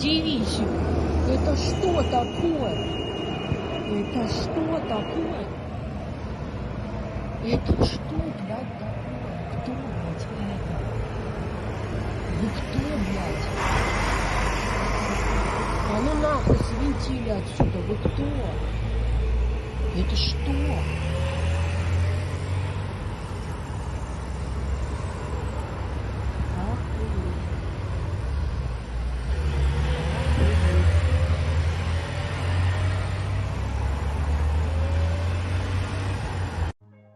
мальчик, это что такое? Это что такое? Это что, блядь, такое? Кто, блядь, это? Вы кто, блядь? А ну нахуй свинтили отсюда, вы кто? Это что?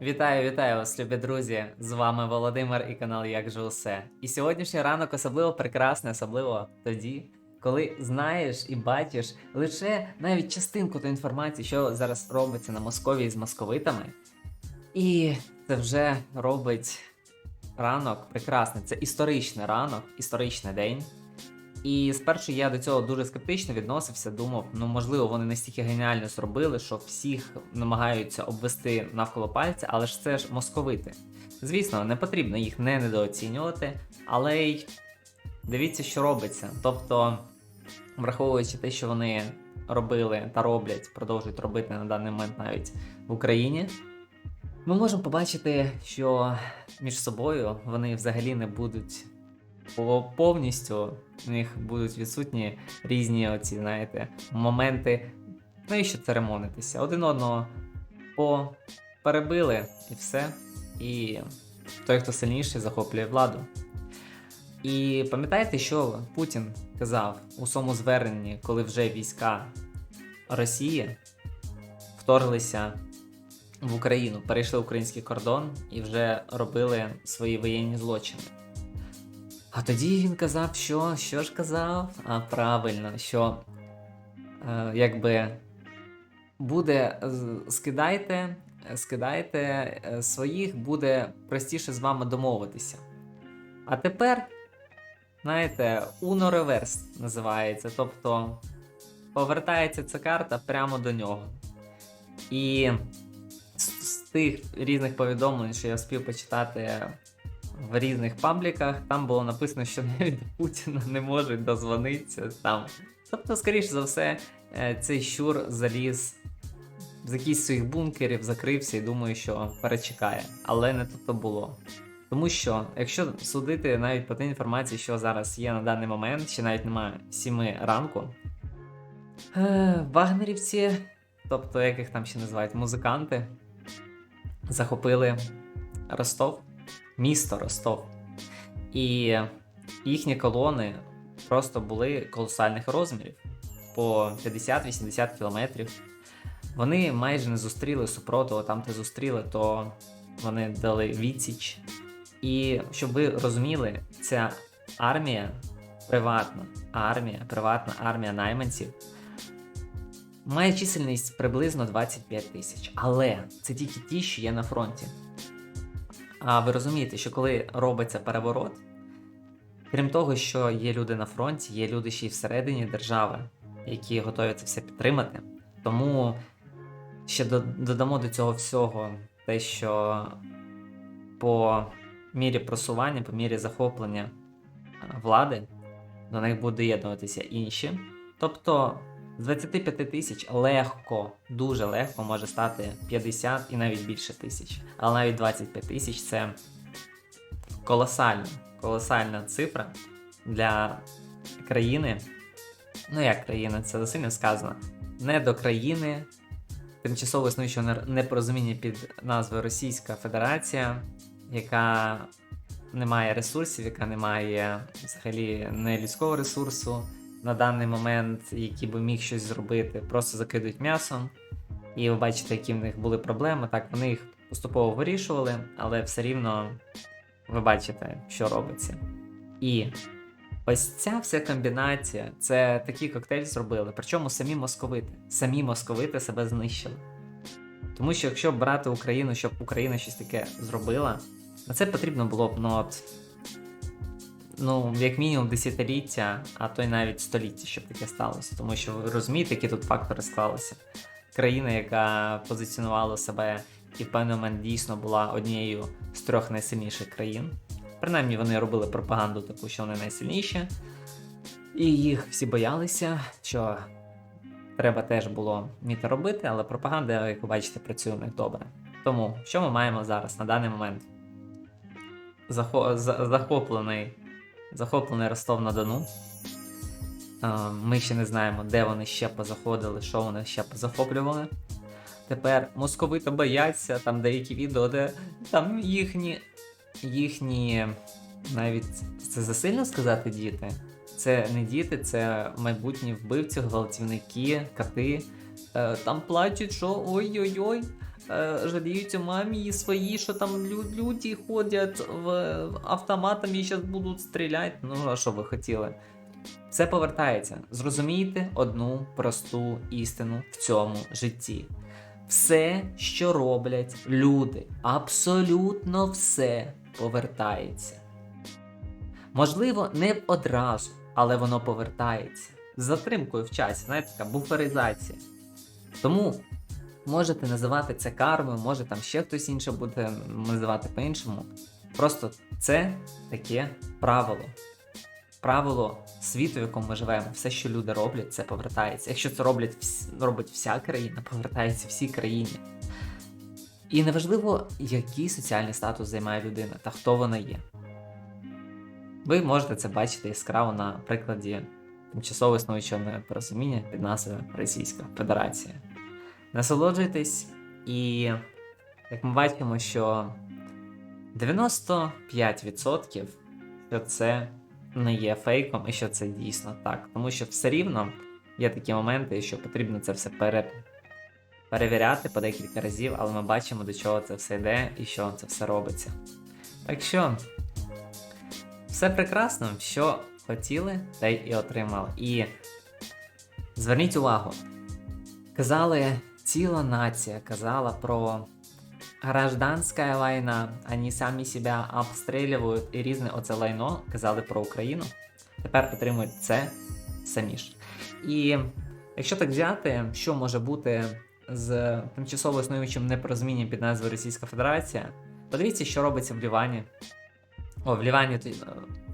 Вітаю, вітаю вас, любі друзі! З вами Володимир і канал Як же усе. І сьогоднішній ранок особливо прекрасний, особливо тоді, коли знаєш і бачиш лише навіть частинку тої інформації, що зараз робиться на Московії з московитами. І це вже робить ранок прекрасний. Це історичний ранок, історичний день. І спершу я до цього дуже скептично відносився, думав, ну можливо, вони настільки геніально зробили, що всіх намагаються обвести навколо пальця, але ж це ж московити. Звісно, не потрібно їх не недооцінювати, але й дивіться, що робиться. Тобто, враховуючи те, що вони робили та роблять, продовжують робити на даний момент навіть в Україні. Ми можемо побачити, що між собою вони взагалі не будуть по- повністю в них будуть відсутні різні оці, знаєте, моменти. Навіщо церемонитися? Один одного по перебили і все. І той, хто сильніший, захоплює владу. І пам'ятаєте, що Путін казав у своєму зверненні, коли вже війська Росії вторглися в Україну, перейшли український кордон і вже робили свої воєнні злочини. А тоді він казав, що що ж казав? А правильно, що е, якби буде скидайте, скидайте е, своїх, буде простіше з вами домовитися. А тепер, знаєте, Uno Reverse називається. Тобто повертається ця карта прямо до нього. І з, з тих різних повідомлень, що я встиг почитати в різних пабліках, там було написано, що навіть до Путіна не можуть дозвонитися там. Тобто, скоріш за все, е, цей щур заліз з якихось своїх бункерів, закрився і думаю, що перечекає. Але не тут то було. Тому що, якщо судити навіть по тій інформації, що зараз є на даний момент, ще навіть немає 7 ранку, е, вагнерівці, тобто як їх там ще називають, музиканти, захопили Ростов місто Ростов. І їхні колони просто були колосальних розмірів по 50-80 кілометрів. Вони майже не зустріли супротиву, там, де зустріли, то вони дали відсіч. І щоб ви розуміли, ця армія, приватна армія, приватна армія найманців має чисельність приблизно 25 тисяч. Але це тільки ті, що є на фронті. А ви розумієте, що коли робиться переворот, крім того, що є люди на фронті, є люди ще й всередині держави, які готові це все підтримати. Тому ще додамо до цього всього те, що по мірі просування, по мірі захоплення е, влади до них буде доєднуватися інші. Тобто з 25 тисяч легко, дуже легко може стати 50 і навіть більше тисяч. Але навіть 25 тисяч це колосальна, колосальна цифра для країни. Ну, як країна, це сильно сказано. Не до країни, тимчасово існуючого непорозуміння під назвою Російська Федерація, яка не має ресурсів, яка не має взагалі не людського ресурсу на даний момент, який би міг щось зробити, просто закидують м'ясом. І ви бачите, які в них були проблеми. Так, вони їх поступово вирішували, але все рівно ви бачите, що робиться. І ось ця вся комбінація, це такий коктейль зробили. Причому самі московити. Самі московити себе знищили. Тому що якщо брати Україну, щоб Україна щось таке зробила, на це потрібно було б, ну от. Ну, як мінімум десятиліття, а то й навіть століття, щоб таке сталося. Тому що ви розумієте, які тут фактори склалися. Країна, яка позиціонувала себе і в певний момент дійсно була однією з трьох найсильніших країн. Принаймні вони робили пропаганду таку, що вони найсильніші. І їх всі боялися, що треба теж було вміти робити, але пропаганда, як ви бачите, працює в них добре. Тому що ми маємо зараз на даний момент? Захо- захоплений, захоплений Ростов на Дону. Е, Ми ще не знаємо, де вони ще позаходили, що вони ще позахоплювали. Тепер московити бояться, там деякі відео, де там їхні. їхні. Навіть це засильно сказати діти. Це не діти, це майбутні вбивці, гвалтівники, коти. Е, там плачуть, що ой-ой-ой. Е, жаліються мамі свої, що там люди ходять в автоматами і зараз будуть стріляти. Ну, а що ви хотіли? Все повертається. Зрозумійте одну просту істину в цьому житті. Все, що роблять люди, абсолютно все повертається. Можливо, не одразу, але воно повертається. З затримкою в часі, знаєте, така буферизація. Тому можете називати це кармою, може там ще хтось інше буде називати по-іншому. Просто це таке правило. Правило світу, в якому ми живемо. Все, що люди роблять, це повертається. Якщо це роблять робить вся країна, повертається всій країні. І неважливо, який соціальний статус займає людина та хто вона є. Ви можете це бачити яскраво на прикладі тимчасово існуючого непорозуміння під назвою Російська Федерація. Насолоджуйтесь, і як ми бачимо, що 95% що це не є фейком і що це дійсно так. Тому що все рівно є такі моменти, що потрібно це все пере... перевіряти по декілька разів, але ми бачимо, до чого це все йде і що це все робиться. Так що, все прекрасно, що хотіли, те й і отримали. І зверніть увагу, казали, ціла нація казала про гражданська війна, вони самі себе обстрілюють і різне оце лайно казали про Україну. Тепер отримують це самі ж. І якщо так взяти, що може бути з тимчасово існуючим непорозумінням під назвою Російська Федерація, подивіться, що робиться в Лівані. О, в Лівані, е,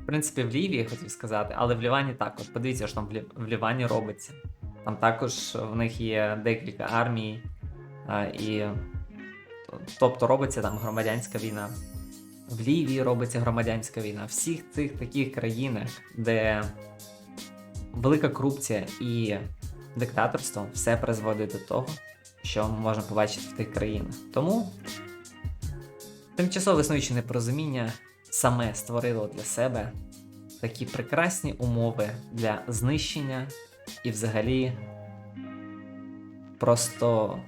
в принципі, в Лівії хотів сказати, але в Лівані також. Подивіться, що там в, Лівані робиться. Там також в них є декілька армій, і тобто робиться там громадянська війна. В Лівії робиться громадянська війна. Всіх цих таких країнах, де велика корупція і диктаторство, все призводить до того, що можемо побачити в тих країнах. Тому тимчасове існуюче непорозуміння саме створило для себе такі прекрасні умови для знищення і взагалі просто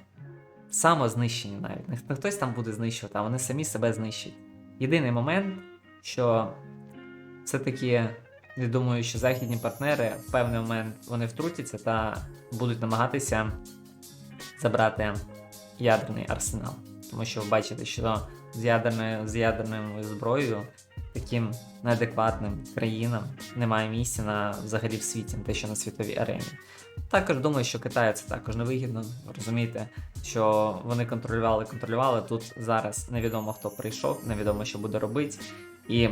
самознищення навіть. Не хтось там буде знищувати, а вони самі себе знищать. Єдиний момент, що все-таки я думаю, що західні партнери в певний момент вони втрутяться та будуть намагатися забрати ядерний арсенал. Тому що ви бачите, що з ядерною, з ядерною зброєю таким неадекватним країнам немає місця на взагалі в світі, не те, що на світовій арені. Також думаю, що Китаю це також невигідно. Розумієте, що вони контролювали, контролювали. Тут зараз невідомо хто прийшов, невідомо що буде робити. І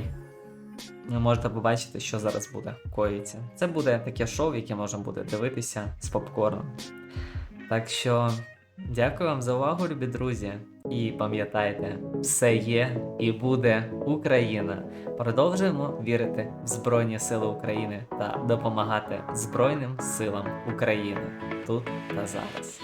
ви можете побачити, що зараз буде коїться. Це буде таке шоу, яке можна буде дивитися з попкорном. Так що дякую вам за увагу, любі друзі. І пам'ятайте, все є і буде Україна. Продовжуємо вірити в Збройні Сили України та допомагати Збройним силам України тут та зараз.